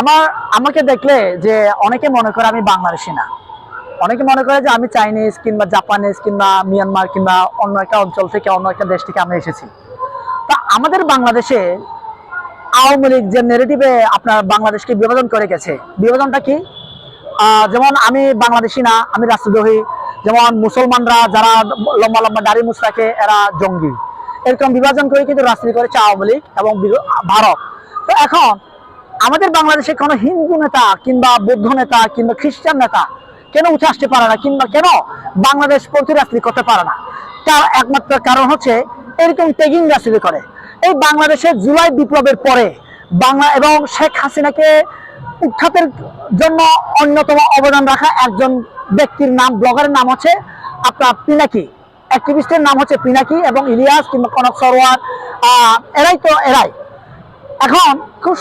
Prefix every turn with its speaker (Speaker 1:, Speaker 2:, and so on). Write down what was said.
Speaker 1: আমার, আমাকে দেখলে যে অনেকে মনে করে আমি বাংলাদেশি না। অনেকে মনে করে যে আমি চাইনিজ কিংবা জাপানিজ কিংবা মিয়ানমার কিংবা অন্য একটা অঞ্চল থেকে, অন্য একটা দেশ থেকে আমরা এসেছি। তা আমাদের বাংলাদেশে আওয়ামী লীগ যে নেগেটিভে আপনার বাংলাদেশকে বিভাজন করে গেছে, বিভাজনটা কি? যেমন আমি বাংলাদেশি না, আমি রাষ্ট্রদ্রোহী। যেমন মুসলমানরা যারা লম্বা লম্বা দাড়ি মুছ রাখে এরা জঙ্গি। এরকম বিভাজন করে কিন্তু রাজনীতি করেছে আওয়ামী লীগ এবং ভারত। তো এখন আমাদের বাংলাদেশে কোনো হিন্দু নেতা কিংবা বৌদ্ধ নেতা কিংবা খ্রিস্টান নেতা কেন উঠে আসতে পারে না কিংবা কেন বাংলাদেশ প্রতি করতে পারে না? তার একমাত্র কারণ হচ্ছে এরকম টেগিং রাজনীতি করে। এই বাংলাদেশের জুলাই বিপ্লবের পরে বাংলা এবং শেখ হাসিনাকে উৎখাতের জন্য অন্যতম অবদান রাখা একজন ব্যক্তির নাম, ব্লগারের নাম হচ্ছে আপনার পিনাকি। অ্যাক্টিভিস্টের নাম হচ্ছে পিনাকি এবং ইলিয়াস কিংবা কনক সরোয়ার এরাই তো এরাই। এখন খুব